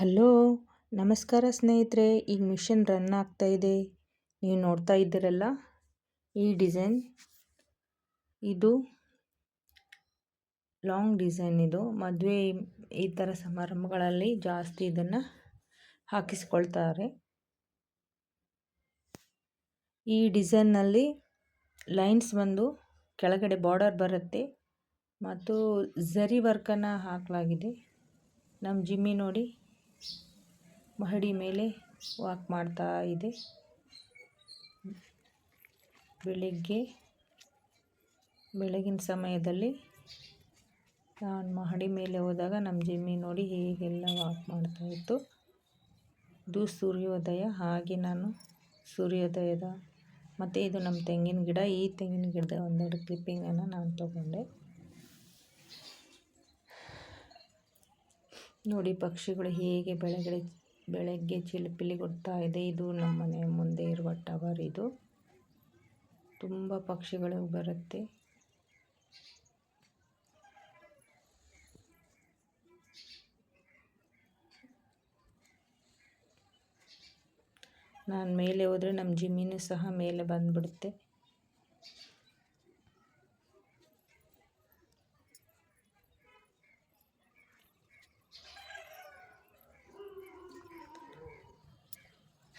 Hello, ನಮಸ್ಕಾರ ಸ್ನೇಹಿತರೆ, ಈಗ ಮಿಷನ್ ರನ್ ಆಗ್ತಾ ಇದೆ. ನೀವು ನೋಡ್ತಾ ಇದ್ದೀರಲ್ಲ ಈ ಡಿಸೈನ್? ಇದು ಲಾಂಗ್ ಡಿಸೈನ್ ಇದು. ಮದುವೆ ಈ ಥರ ಸಮಾರಂಭಗಳಲ್ಲಿ ಜಾಸ್ತಿ ಇದನ್ನು ಹಾಕಿಸ್ಕೊಳ್ತಾರೆ. ಈ ಡಿಸೈನ್ನಲ್ಲಿ ಲೈನ್ಸ್ ಬಂದು ಕೆಳಗಡೆ ಬಾರ್ಡರ್ ಬರುತ್ತೆ. ಮತ್ತು ಝರಿ ವರ್ಕನ್ನು ಹಾಕಲಾಗಿದೆ. ನಮ್ಮ ಜಿಮ್ಮಿ ನೋಡಿ. ಮಹಡಿ ಮೇಲೆ ವಾಕ್ ಮಾಡ್ತಾ ಇದೆ. ಬೆಳಿಗ್ಗೆ, ಬೆಳಗಿನ ಸಮಯದಲ್ಲಿ ನಾನು ಮಹಡಿ ಮೇಲೆ ಹೋದಾಗ ನಮ್ಮ ಜಿಮ್ಮಿ ನೋಡಿ ಹೀಗೆಲ್ಲ ವಾಕ್ ಮಾಡ್ತಾ ಇತ್ತು. ಇದು ಸೂರ್ಯೋದಯ, ಹಾಗೆ ನಾನು ಸೂರ್ಯೋದಯದ, ಮತ್ತು ಇದು ನಮ್ಮ ತೆಂಗಿನ ಗಿಡ, ಈ ತೆಂಗಿನ ಗಿಡದ ಒಂದೆರಡು ಕ್ಲಿಪ್ಪಿಂಗನ್ನು ನಾನು ತಗೊಂಡೆ. ನೋಡಿ, ಪಕ್ಷಿಗಳು ಹೇಗೆ ಬೆಳಗ್ಗೆ ಬೆಳಗ್ಗೆ ಚಿಲಿಪಿಲಿ ಕೊಡ್ತಾ ಇದೆ. ಇದು ನಮ್ಮ ಮನೆ ಮುಂದೆ ಇರುವ ಟವರ್ ಇದು. ತುಂಬ ಪಕ್ಷಿಗಳು ಬರುತ್ತೆ. ನಾನು ಮೇಲೆ ಹೋದರೆ ನಮ್ಮ ಜಿಮ್ಮಿನೂ ಸಹ ಮೇಲೆ ಬಂದುಬಿಡುತ್ತೆ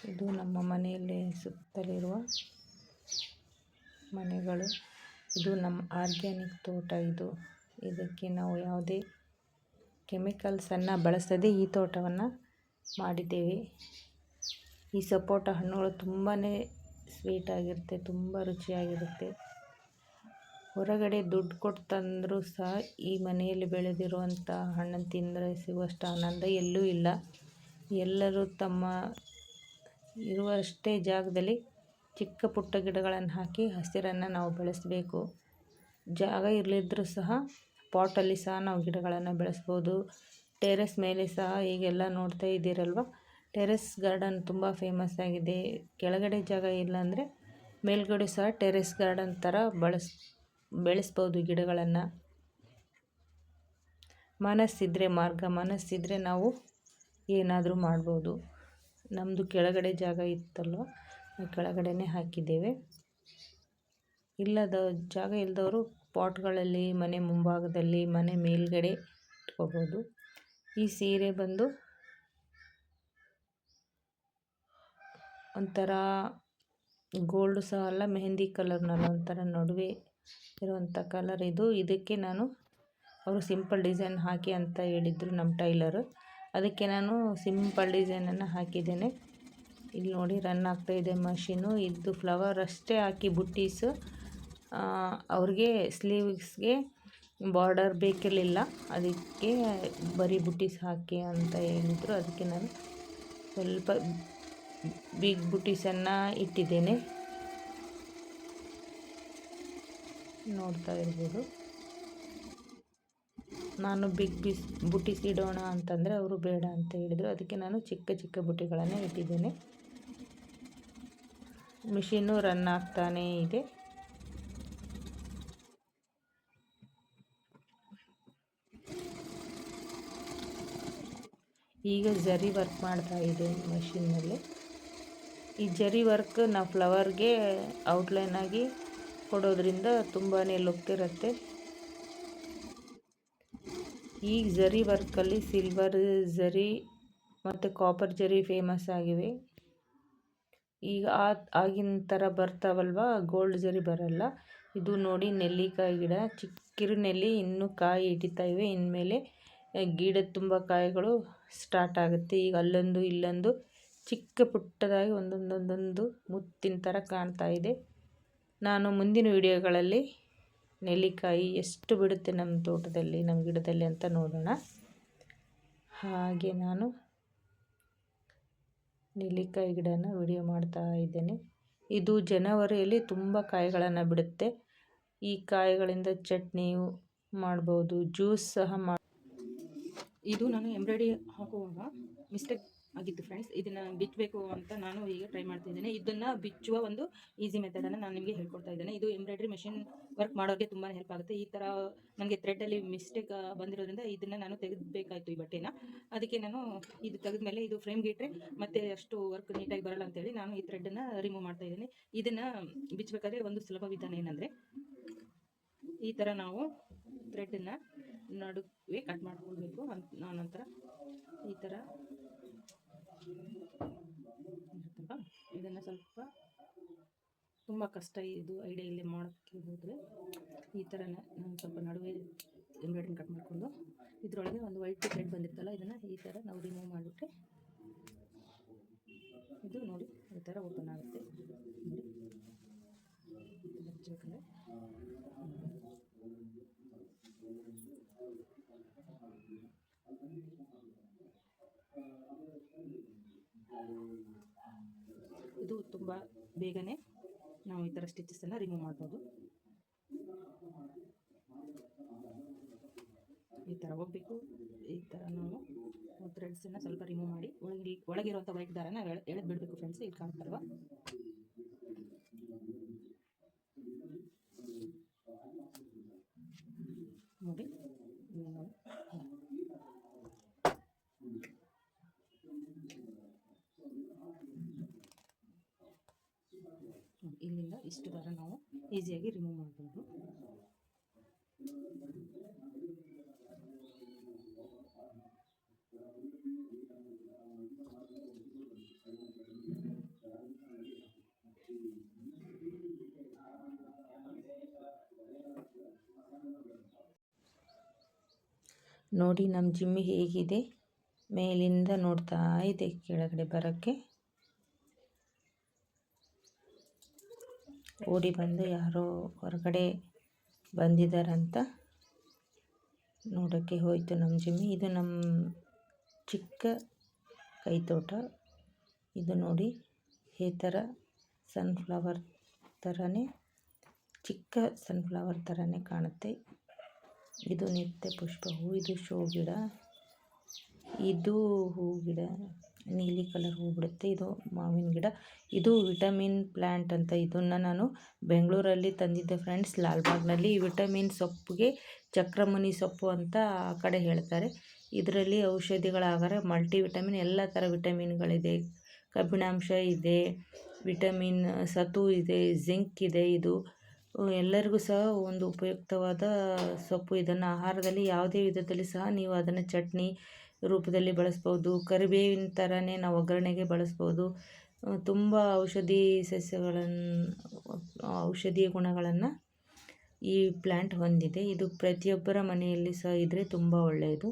ಇದು ನಮ್ಮ ಮನೆಯಲ್ಲಿ ಸುತ್ತಲಿರುವ ಮನೆಗಳು. ಇದು ನಮ್ಮ ಆರ್ಗ್ಯಾನಿಕ್ ತೋಟ ಇದು. ಇದಕ್ಕೆ ನಾವು ಯಾವುದೇ ಕೆಮಿಕಲ್ಸನ್ನು ಬಳಸದೆ ಈ ತೋಟವನ್ನು ಮಾಡಿದ್ದೇವೆ. ಈ ಸಪೋಟ ಹಣ್ಣುಗಳು ತುಂಬಾ ಸ್ವೀಟಾಗಿರುತ್ತೆ ತುಂಬ ರುಚಿಯಾಗಿರುತ್ತೆ. ಹೊರಗಡೆ ದುಡ್ಡು ಕೊಟ್ಟು ತಂದರೂ ಸಹ ಈ ಮನೆಯಲ್ಲಿ ಬೆಳೆದಿರುವಂಥ ಹಣ್ಣನ್ನು ತಿಂದರೆ ಸಿಗುವಷ್ಟು ಆನಂದ ಎಲ್ಲೂ ಇಲ್ಲ. ಎಲ್ಲರೂ ತಮ್ಮ ಇರುವಷ್ಟೇ ಜಾಗದಲ್ಲಿ ಚಿಕ್ಕ ಪುಟ್ಟ ಗಿಡಗಳನ್ನು ಹಾಕಿ ಹಸಿರನ್ನು ನಾವು ಬೆಳೆಸಬೇಕು. ಜಾಗ ಇರಲಿದ್ದರೂ ಸಹ ಪಾಟಲ್ಲಿ ಸಹ ನಾವು ಗಿಡಗಳನ್ನು ಬೆಳೆಸ್ಬೋದು. ಟೆರೆಸ್ ಮೇಲೆ ಸಹ ಈಗೆಲ್ಲ ನೋಡ್ತಾ ಇದ್ದೀರಲ್ವ? ಟೆರೆಸ್ ಗಾರ್ಡನ್ ತುಂಬ ಫೇಮಸ್ ಆಗಿದೆ. ಕೆಳಗಡೆ ಜಾಗ ಇಲ್ಲ ಅಂದರೆ ಮೇಲ್ಗಡೆ ಸಹ ಟೆರೆಸ್ ಗಾರ್ಡನ್ ಥರ ಬಳಸ್, ಬೆಳೆಸ್ಬೋದು ಗಿಡಗಳನ್ನು. ಮನಸ್ಸಿದ್ರೆ ಮಾರ್ಗ, ಮನಸ್ಸಿದ್ರೆ ನಾವು ಏನಾದರೂ ಮಾಡ್ಬೋದು. ನಮ್ಮದು ಕೆಳಗಡೆ ಜಾಗ ಇತ್ತಲ್ವ ಕೆಳಗಡೆನೇ ಹಾಕಿದ್ದೇವೆ. ಇಲ್ಲದ ಜಾಗ ಇಲ್ಲದವರು ಪಾಟ್ಗಳಲ್ಲಿ, ಮನೆ ಮುಂಭಾಗದಲ್ಲಿ, ಮನೆ ಮೇಲ್ಗಡೆ ಇಟ್ಕೋಬೋದು. ಈ ಸೀರೆ ಬಂದು ಒಂಥರ ಗೋಲ್ಡು ಸಹ ಅಲ್ಲ, ಮೆಹಂದಿ ಕಲರ್ನಲ್ಲ ಒಂಥರ ನಡುವೆ ಇರುವಂಥ ಕಲರ್ ಇದು. ಇದಕ್ಕೆ ನಾನು ಅವರು ಸಿಂಪಲ್ ಡಿಸೈನ್ ಹಾಕಿ ಅಂತ ಹೇಳಿದ್ರು ನಮ್ಮ ಟೈಲರು. ಅದಕ್ಕೆ ನಾನು ಸಿಂಪಲ್ ಡಿಸೈನನ್ನು ಹಾಕಿದ್ದೇನೆ. ಇಲ್ಲಿ ನೋಡಿ ರನ್ ಆಗ್ತಾಯಿದೆ ಮಷೀನು. ಇದು ಫ್ಲವರ್ ಅಷ್ಟೇ ಹಾಕಿ ಬುಟ್ಟೀಸು ಅವ್ರಿಗೆ ಸ್ಲೀವ್ಸ್ಗೆ ಬಾರ್ಡರ್ ಬೇಕಿರಲಿಲ್ಲ. ಅದಕ್ಕೆ ಬರೀ ಬುಟ್ಟೀಸ್ ಹಾಕಿ ಅಂತ ಹೇಳಿದ್ರು. ಅದಕ್ಕೆ ನಾನು ಸ್ವಲ್ಪ ಬಿಗ್ ಬುಟ್ಟೀಸನ್ನು ಇಟ್ಟಿದ್ದೇನೆ. ನೋಡ್ತಾ ಇರ್ಬೋದು. ನಾನು ಬಿಗ್ ಬಿಸ್ ಬುಟ್ಟಿಸ್ ಇಡೋಣ ಅಂತಂದರೆ ಅವರು ಬೇಡ ಅಂತ ಹೇಳಿದರು. ಅದಕ್ಕೆ ನಾನು ಚಿಕ್ಕ ಚಿಕ್ಕ ಬುಟ್ಟಿಗಳನ್ನು ಇಟ್ಟಿದ್ದೇನೆ. ಮಿಷಿನ್ನು ರನ್ ಆಗ್ತಾನೇ ಇದೆ. ಈಗ ಜರಿ ವರ್ಕ್ ಮಾಡ್ತಾ ಇದೆ ಮಷಿನ್ನಲ್ಲಿ. ಈ ಜರಿ ವರ್ಕ್ ನಾವು ಫ್ಲವರ್ಗೆ ಔಟ್ಲೈನಾಗಿ ಕೊಡೋದ್ರಿಂದ ತುಂಬಾ ಲುಕ್ ಇರುತ್ತೆ. ಈ ಝರಿ ವರ್ಕಲ್ಲಿ ಸಿಲ್ವರ್ ಝರಿ ಮತ್ತು ಕಾಪರ್ ಜರಿ ಫೇಮಸ್ ಆಗಿವೆ. ಈಗ ಆ, ಆಗಿನ ಥರ ಬರ್ತಾವಲ್ವ? ಗೋಲ್ಡ್ ಜರಿ ಬರಲ್ಲ. ಇದು ನೋಡಿ ನೆಲ್ಲಿಕಾಯಿ ಗಿಡ. ಚಿಕ್ಕಿರು ನೆಲ್ಲಿ ಇನ್ನೂ ಕಾಯಿ ಹಿಡಿತಾ ಇವೆ. ಇನ್ಮೇಲೆ ಗಿಡದ ತುಂಬ ಕಾಯಿಗಳು ಸ್ಟಾರ್ಟ್ ಆಗುತ್ತೆ. ಈಗ ಅಲ್ಲೊಂದು, ಇಲ್ಲೊಂದು ಚಿಕ್ಕ ಪುಟ್ಟದಾಗಿ ಒಂದೊಂದೊಂದೊಂದು ಮುತ್ತಿನ ಥರ ಕಾಣ್ತಾ ಇದೆ. ನಾನು ಮುಂದಿನ ವಿಡಿಯೋಗಳಲ್ಲಿ ನೆಲ್ಲಿಕಾಯಿ ಎಷ್ಟು ಬಿಡುತ್ತೆ ನಮ್ಮ ತೋಟದಲ್ಲಿ ನಮ್ಮ ಗಿಡದಲ್ಲಿ ಅಂತ ನೋಡೋಣ. ಹಾಗೆ ನಾನು ನೆಲ್ಲಿಕಾಯಿ ಗಿಡನ ವಿಡಿಯೋ ಮಾಡ್ತಾ ಇದ್ದೇನೆ. ಇದು ಜನವರಿಯಲ್ಲಿ ತುಂಬ ಕಾಯಿಗಳನ್ನು ಬಿಡುತ್ತೆ. ಈ ಕಾಯಿಗಳಿಂದ ಚಟ್ನಿ ಮಾಡ್ಬೋದು, ಜ್ಯೂಸ್ ಸಹ ಮಾಡಿ ಇದು ನಾನು ಎಂಬ್ರಾಯ್ಡಿ ಹಾಕುವಾಗ ಮಿಸ್ಟೇಕ್ ಆಗಿತ್ತು ಫ್ರೆಂಡ್ಸ್ ಇದನ್ನು ಬಿಚ್ಚಬೇಕು ಅಂತ ನಾನು ಈಗ ಟ್ರೈ ಮಾಡ್ತಿದ್ದೇನೆ ಇದನ್ನು ಬಿಚ್ಚುವ ಒಂದು ಈಸಿ ಮೆಥಡನ್ನು ನಾನು ನಿಮಗೆ ಹೇಳ್ಕೊಡ್ತಾ ಇದ್ದೇನೆ. ಇದು ಎಂಬ್ರಾಯ್ಡ್ರಿ ಮೆಷಿನ್ ವರ್ಕ್ ಮಾಡೋರಿಗೆ ತುಂಬಾ ಹೆಲ್ಪ್ ಆಗುತ್ತೆ. ಈ ಥರ ನನಗೆ ಥ್ರೆಡ್ಡಲ್ಲಿ ಮಿಸ್ಟೇಕ್ ಬಂದಿರೋದ್ರಿಂದ ಇದನ್ನು ನಾನು ತೆಗೆದಬೇಕಾಯ್ತು ಈ ಬಟ್ಟೆನ. ಅದಕ್ಕೆ ನಾನು ಇದು ತೆಗೆದ್ಮೇಲೆ ಇದು ಫ್ರೇಮ್ಗೆ ಇಟ್ಟರೆ ಮತ್ತೆ ಅಷ್ಟು ವರ್ಕ್ ನೀಟಾಗಿ ಬರಲ್ಲ ಅಂತೇಳಿ ನಾನು ಈ ಥ್ರೆಡನ್ನು ರಿಮೂವ್ ಮಾಡ್ತಾ ಇದ್ದೀನಿ. ಇದನ್ನು ಬಿಚ್ಚಬೇಕಾದ್ರೆ ಒಂದು ಸುಲಭ ವಿಧಾನ ಏನಂದರೆ ಈ ಥರ ನಾವು ಥ್ರೆಡನ್ನು ನಡುವೆ ಕಟ್ ಮಾಡ್ಕೊಳ್ಬೇಕು. ಅಂತ ನಂತರ ಈ ಥರ ಇದನ್ನು ಸ್ವಲ್ಪ ತುಂಬ ಕಷ್ಟ ಇದು ಐಡಿಯಲ್ಲಿ ಮಾಡೋಕ್ಕೆ ಹೋದರೆ ಈ ಥರ ನಾನು ಸ್ವಲ್ಪ ನಡುವೆ ಎಂಬ್ರಾಯ್ಡ್ರಿಂಗ್ ಕಟ್ ಮಾಡಿಕೊಂಡು ಇದರೊಳಗೆ ಒಂದು ವೈಟ್ ಥ್ರೆಡ್ ಬಂದಿರ್ತಲ್ಲ ಇದನ್ನು ಈ ಥರ ನಾವು ರಿಮೂವ್ ಮಾಡಿಬಿಟ್ರೆ ಇದು ನೋಡಿ ಈ ಥರ ಓಪನ್ ಆಗುತ್ತೆ ನೋಡಿ ಹಚ್ಬೇಕಂದ್ರೆ ಇದು ತುಂಬ ಬೇಗನೆ ನಾವು ಈ ಥರ ಸ್ಟಿಚಸನ್ನು ರಿಮೂವ್ ಮಾಡ್ಬೋದು. ಈ ಥರ ಹೋಗಬೇಕು. ಈ ಥರ ನಾವು ಥ್ರೆಡ್ಸನ್ನು ಸ್ವಲ್ಪ ರಿಮೂವ್ ಮಾಡಿ ಒಳಗೆ ಒಳಗಿರುವಂಥ ವೈಟ್ ದಾರನ ಎಳೆ, ಎಳೆದು ಬಿಡಬೇಕು ಫ್ರೆಂಡ್ಸ್ ಇಲ್ಲಿ ಕಾಣ್ತಾರಲ್ವ ನೋಡಿ ಇದನ್ನ ನೋಡಿ ಹ್ಮ್, ಇಲ್ಲಿಂದ ಇಷ್ಟು ದಾರ ನಾವು ಈಸಿಯಾಗಿ ರಿಮೂವ್ ಮಾಡ್ಬೋದು. ನೋಡಿ ನಮ್ಮ ಜಿಮ್ಮಿ ಹೇಗಿದೆ. ಮೇಲಿಂದ ನೋಡ್ತಾ ಇದೆ, ಕೆಳಗಡೆ ಬರೋಕ್ಕೆ. ಓಡಿ ಬಂದು ಯಾರೋ ಹೊರಗಡೆ ಬಂದಿದ್ದಾರಂತ ನೋಡೋಕ್ಕೆ ಹೋಯಿತು ನಮ್ಮ ಜಿಮ್ಮಿ. ಇದು ನಮ್ಮ ಚಿಕ್ಕ ಕೈತೋಟ. ಇದು ನೋಡಿ ಈ ಥರ ಸನ್ಫ್ಲವರ್ ಥರನೇ, ಚಿಕ್ಕ ಸನ್ಫ್ಲವರ್ ಥರನೇ ಕಾಣುತ್ತೆ. ಇದು ನಿತ್ಯ ಪುಷ್ಪ ಹೂ, ಇದು ಶೋ ಗಿಡ. ಇದು ಹೂ ಗಿಡ. ನೀಲಿ ಕಲರ್ ಹೂ ಬಿಡುತ್ತೆ ಇದು ಮಾವಿನ ಗಿಡ. ಇದು ವಿಟಮಿನ್ ಪ್ಲ್ಯಾಂಟ್ ಅಂತ. ಇದನ್ನು ನಾನು ಬೆಂಗಳೂರಲ್ಲಿ ತಂದಿದ್ದೆ ಫ್ರೆಂಡ್ಸ್. ಲಾಲ್ಬಾಗ್ನಲ್ಲಿ ವಿಟಮಿನ್ ಸೊಪ್ಪಿಗೆ ಚಕ್ರಮುನಿ ಸೊಪ್ಪು ಅಂತ ಆ ಕಡೆ ಹೇಳ್ತಾರೆ. ಇದರಲ್ಲಿ ಔಷಧಿಗಳಾಗಾರೆ ಮಲ್ಟಿ ವಿಟಮಿನ್ ಎಲ್ಲ ಥರ ವಿಟಮಿನ್ಗಳಿದೆ. ಕಬ್ಬಿಣಾಂಶ ಇದೆ, ವಿಟಮಿನ್ ಸತು ಇದೆ, ಜಿಂಕ್ ಇದೆ. ಇದು ಎಲ್ಲರಿಗೂ ಸಹ ಒಂದು ಉಪಯುಕ್ತವಾದ ಸೊಪ್ಪು. ಇದನ್ನು ಆಹಾರದಲ್ಲಿ ಯಾವುದೇ ವಿಧದಲ್ಲಿ ಸಹ ನೀವು ಅದನ್ನು ಚಟ್ನಿ ರೂಪದಲ್ಲಿ ಬಳಸ್ಬೋದು. ಕರಿಬೇವಿನ ಥರನೇ ನಾವು ಒಗ್ಗರಣೆಗೆ ಬಳಸ್ಬೋದು. ತುಂಬ ಔಷಧಿ ಸಸ್ಯಗಳನ್ನು ಔಷಧೀಯ ಗುಣಗಳನ್ನು ಈ ಪ್ಲ್ಯಾಂಟ್ ಹೊಂದಿದೆ. ಇದು ಪ್ರತಿಯೊಬ್ಬರ ಮನೆಯಲ್ಲಿ ಸಹ ಇದ್ದರೆ ತುಂಬ ಒಳ್ಳೆಯದು.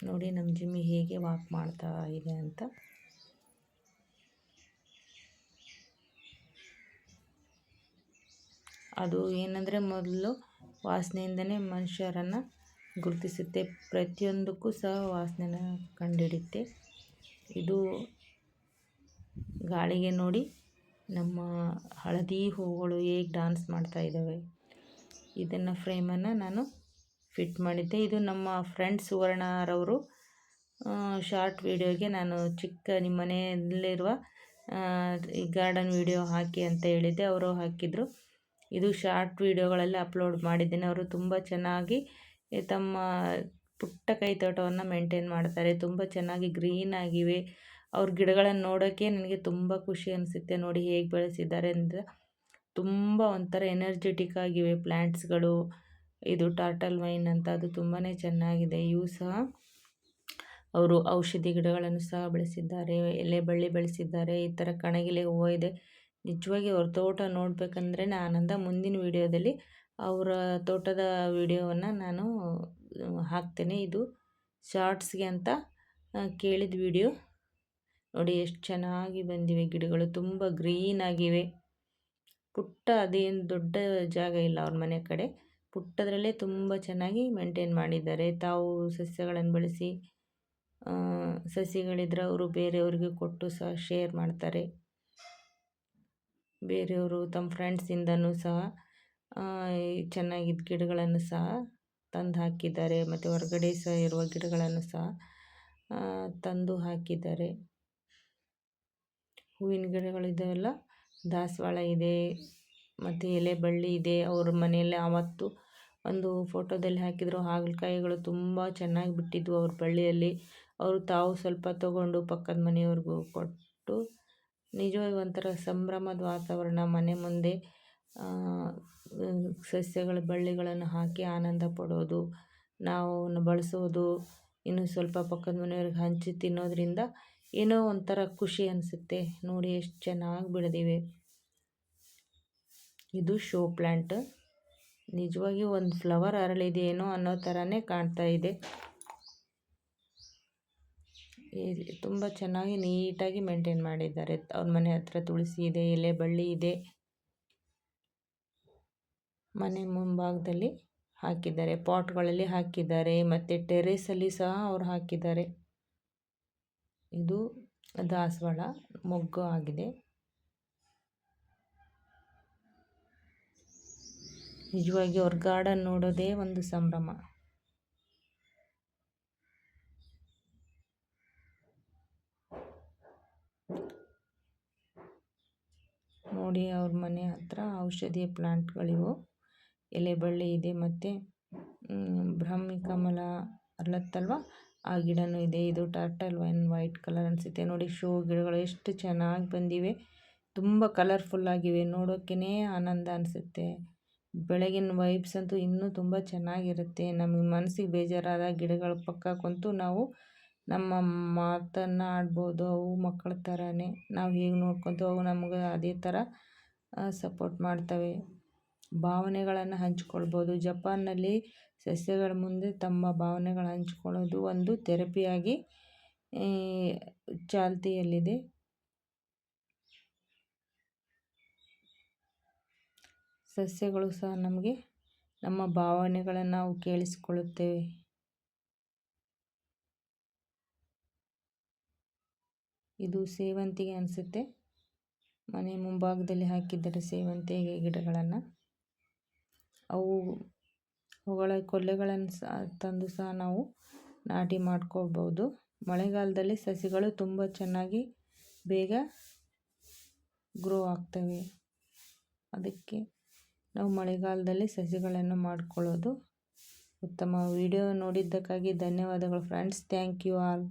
ನೋಡಿ ನಮ್ಮ ಜಿಮ್ಮಿ ಹೇಗೆ ವಾಕ್ ಮಾಡ್ತಾ ಇದೆ ಅಂತ. ಅದು ಏನಂದರೆ ಮೊದಲು ವಾಸನೆಯಿಂದನೇ ಮನುಷ್ಯರನ್ನು ಗುರುತಿಸುತ್ತೆ. ಪ್ರತಿಯೊಂದಕ್ಕೂ ಸಹ ವಾಸನೆನ ಕಂಡುಹಿಡಿಯುತ್ತೆ ಇದು ಗಾಳಿಗೆ ನೋಡಿ ನಮ್ಮ ಹಳದಿ ಹೂಗಳು ಹೇಗೆ ಡಾನ್ಸ್ ಮಾಡ್ತಾ ಇದ್ದಾವೆ ಇದನ್ನು ಫ್ರೇಮನ್ನು ನಾನು ಫಿಟ್ ಮಾಡಿದ್ದೆ. ಇದು ನಮ್ಮ ಫ್ರೆಂಡ್ ಸುವರ್ಣರವರು ಶಾರ್ಟ್ ವಿಡಿಯೋಗೆ ನಾನು ಚಿಕ್ಕ ನಿಮ್ಮ ಮನೆಯಲ್ಲಿರುವ ಗಾರ್ಡನ್ ವಿಡಿಯೋ ಹಾಕಿ ಅಂತ ಹೇಳಿದ್ದೆ. ಅವರು ಹಾಕಿದರು. ಇದು ಶಾರ್ಟ್ ವೀಡಿಯೋಗಳಲ್ಲಿ ಅಪ್ಲೋಡ್ ಮಾಡಿದ್ದೇನೆ. ಅವರು ತುಂಬ ಚೆನ್ನಾಗಿ ತಮ್ಮ ಪುಟ್ಟ ಕೈತೋಟವನ್ನು ಮೇಂಟೈನ್ ಮಾಡ್ತಾರೆ. ತುಂಬ ಚೆನ್ನಾಗಿ ಗ್ರೀನ್ ಆಗಿವೆ. ಅವ್ರ ಗಿಡಗಳನ್ನು ನೋಡೋಕ್ಕೆ ನನಗೆ ತುಂಬ ಖುಷಿ ಅನಿಸುತ್ತೆ. ನೋಡಿ ಹೇಗೆ ಬೆಳೆಸಿದ್ದಾರೆ ಅಂದರೆ ತುಂಬ ಒಂಥರ ಎನರ್ಜೆಟಿಕ್ ಆಗಿವೆ ಪ್ಲ್ಯಾಂಟ್ಸ್ಗಳು ಇದು ಟಾರ್ಟಲ್ ವೈನ್ ಅಂತ ಅದು ತುಂಬಾ ಚೆನ್ನಾಗಿದೆ. ಇವು ಸಹ ಅವರು ಔಷಧಿ ಗಿಡಗಳನ್ನು ಸಹ ಬೆಳೆಸಿದ್ದಾರೆ. ಎಲೆ ಬಳ್ಳಿ ಬೆಳೆಸಿದ್ದಾರೆ. ಈ ಥರ ಕಣಗಿಲೆ ಹೂವು ಇದೆ. ನಿಜವಾಗಿ ಅವ್ರ ತೋಟ ನೋಡಬೇಕಂದ್ರೆ ಆನಂದ ಮುಂದಿನ ವೀಡಿಯೋದಲ್ಲಿ ಅವರ ತೋಟದ ವೀಡಿಯೋವನ್ನು ನಾನು ಹಾಕ್ತೇನೆ. ಇದು ಶಾರ್ಟ್ಸ್ಗೆ ಅಂತ ಕೇಳಿದ ವಿಡಿಯೋ. ನೋಡಿ ಎಷ್ಟು ಚೆನ್ನಾಗಿ ಬಂದಿವೆ ಗಿಡಗಳು. ತುಂಬ ಗ್ರೀನ್ ಆಗಿವೆ. ಪುಟ್ಟ ಅದೇನು ದೊಡ್ಡ ಜಾಗ ಇಲ್ಲ ಅವ್ರ ಮನೆ ಕಡೆ. ಪುಟ್ಟದರಲ್ಲೇ ತುಂಬ ಚೆನ್ನಾಗಿ ಮೇಂಟೈನ್ ಮಾಡಿದ್ದಾರೆ. ತಾವು ಸಸ್ಯಗಳನ್ನು ಬೆಳೆಸಿ ಸಸಿಗಳಿದ್ರೆ ಅವರು ಬೇರೆಯವ್ರಿಗೆ ಕೊಟ್ಟು ಸಹ ಶೇರ್ ಮಾಡ್ತಾರೆ. ಬೇರೆಯವರು ತಮ್ಮ ಫ್ರೆಂಡ್ಸಿಂದನೂ ಸಹ ಚೆನ್ನಾಗಿದ್ದ ಗಿಡಗಳನ್ನು ಸಹ ತಂದು ಹಾಕಿದ್ದಾರೆ. ಮತ್ತು ಹೊರಗಡೆ ಸಹ ಇರುವ ಗಿಡಗಳನ್ನು ಸಹ ತಂದು ಹಾಕಿದ್ದಾರೆ. ಹೂವಿನ ಗಿಡಗಳಿದ್ದಾವೆಲ್ಲ ದಾಸವಾಳ ಇದೆ, ಮತ್ತು ಎಲೆ ಬಳ್ಳಿ ಇದೆ. ಅವ್ರ ಮನೆಯಲ್ಲಿ ಆವತ್ತು ಒಂದು ಫೋಟೋದಲ್ಲಿ ಹಾಕಿದ್ರು. ಹಾಗಲಕಾಯಿಗಳು ತುಂಬ ಚೆನ್ನಾಗಿ ಬಿಟ್ಟಿದ್ವು ಅವ್ರ ಬಳ್ಳಿಯಲ್ಲಿ. ಅವರು ತಾವು ಸ್ವಲ್ಪ ತಗೊಂಡು ಪಕ್ಕದ ಮನೆಯವ್ರಿಗೂ ಕೊಟ್ಟು, ನಿಜವಾಗಿ ಒಂಥರ ಸಂಭ್ರಮದ ವಾತಾವರಣ ಮನೆ ಮುಂದೆ ಸಸ್ಯಗಳ ಬಳ್ಳಿಗಳನ್ನು ಹಾಕಿ ಆನಂದ ಪಡೋದು ನಾವು ಬಳಸೋದು, ಇನ್ನು ಸ್ವಲ್ಪ ಪಕ್ಕದ ಮನೆಯವ್ರಿಗೆ ಹಂಚಿ ತಿನ್ನೋದರಿಂದ ಏನೋ ಒಂಥರ ಖುಷಿ ಅನಿಸುತ್ತೆ. ನೋಡಿ ಎಷ್ಟು ಚೆನ್ನಾಗಿ ಬೆಳೆದಿವೆ. ಇದು ಶೋ ಪ್ಲ್ಯಾಂಟ್ ನಿಜವಾಗಿ ಒಂದು ಫ್ಲವರ್ ಅರಳಿದೆಯೇನೋ ಅನ್ನೋ ಥರನೇ ಕಾಣ್ತಾ ಇದೆ. ತುಂಬ ಚೆನ್ನಾಗಿ ನೀಟಾಗಿ ಮೇಂಟೈನ್ ಮಾಡಿದ್ದಾರೆ. ಅವ್ರ ಮನೆ ಹತ್ರ ತುಳಸಿ ಇದೆ, ಎಲೆ ಬಳ್ಳಿ ಇದೆ. ಮನೆ ಮುಂಭಾಗದಲ್ಲಿ ಹಾಕಿದ್ದಾರೆ. ಪಾಟ್ಗಳಲ್ಲಿ ಹಾಕಿದ್ದಾರೆ. ಮತ್ತು ಟೆರೇಸಲ್ಲಿ ಸಹ ಅವ್ರು ಹಾಕಿದ್ದಾರೆ. ಇದು ದಾಸವಾಳ ಮೊಗ್ಗು ಆಗಿದೆ. ನಿಜವಾಗಿ ಅವ್ರ ಗಾರ್ಡನ್ ನೋಡೋದೇ ಒಂದು ಸಂಭ್ರಮ. ನೋಡಿ ಅವ್ರ ಮನೆ ಹತ್ರ ಔಷಧೀಯ ಪ್ಲಾಂಟ್ಗಳಿವು. ಎಲೆ ಬಳ್ಳಿ ಇದೆ ಮತ್ತು ಬ್ರಹ್ಮಿ ಕಮಲ ಅರ್ಲತ್ತಲ್ವ ಆ ಗಿಡನೂ ಇದೆ. ಇದು ಟರ್ಟಲ್ ವೈನ್ ವೈಟ್ ಕಲರ್ ಅನಿಸುತ್ತೆ. ನೋಡಿ, ಶೋ ಗಿಡಗಳು ಎಷ್ಟು ಚೆನ್ನಾಗಿ ಬಂದಿವೆ. ತುಂಬ ಕಲರ್ಫುಲ್ಲಾಗಿವೆ ನೋಡೋಕ್ಕೇ ಆನಂದ ಅನಿಸುತ್ತೆ. ಬೆಳಗಿನ ವೈಬ್ಸ್ ಅಂತೂ ಇನ್ನೂ ತುಂಬ ಚೆನ್ನಾಗಿರುತ್ತೆ. ನಮಗೆ ಮನಸ್ಸಿಗೆ ಬೇಜಾರಾದ ಗಿಡಗಳ ಪಕ್ಕ ಕುಂತು ನಾವು ನಮ್ಮ ಮಾತನ್ನು ಆಡ್ಬೋದು. ಅವು ಮಕ್ಕಳ ಥರನೇ ನಾವು ಹೇಗೆ ನೋಡ್ಕೊತೀವಿ ಅವು ನಮ್ಗೆ ಅದೇ ಥರ ಸಪೋರ್ಟ್ ಮಾಡ್ತವೆ. ಭಾವನೆಗಳನ್ನು ಹಂಚಿಕೊಳ್ಬೋದು. ಜಪಾನ್ನಲ್ಲಿ ಸಸ್ಯಗಳ ಮುಂದೆ ತಮ್ಮ ಭಾವನೆಗಳು ಹಂಚಿಕೊಳ್ಳೋದು ಒಂದು ಥೆರಪಿಯಾಗಿ ಚಾಲ್ತಿಯಲ್ಲಿದೆ. ಸಸ್ಯಗಳು ಸಹ ನಮಗೆ ನಮ್ಮ ಭಾವನೆಗಳನ್ನು ನಾವು ಕೇಳಿಸಿಕೊಳ್ಳುತ್ತೇವೆ. ಇದು ಸೇವಂತಿಗೆ ಅನಿಸುತ್ತೆ. ಮನೆ ಮುಂಭಾಗದಲ್ಲಿ ಹಾಕಿದ್ದಾರೆ ಸೇವಂತಿಗೆ ಗಿಡಗಳನ್ನು. ಅವು ಅವುಗಳ ಕೊಲ್ಲೆಗಳನ್ನು ಸಹ ತಂದು ಸಹ ನಾವು ನಾಟಿ ಮಾಡ್ಕೋಬೋದು ಮಳೆಗಾಲದಲ್ಲಿ ಸಸಿಗಳು ತುಂಬ ಚೆನ್ನಾಗಿ ಬೇಗ ಗ್ರೋ ಆಗ್ತವೆ. ಅದಕ್ಕೆ ನಾವು ಮಳೆಗಾಲದಲ್ಲಿ ಸಸಿಗಳನ್ನು ಮಾಡಿಕೊಳ್ಳೋದು ಉತ್ತಮ. ವಿಡಿಯೋ ನೋಡಿದ್ದಕ್ಕಾಗಿ ಧನ್ಯವಾದಗಳು. Friends thank you all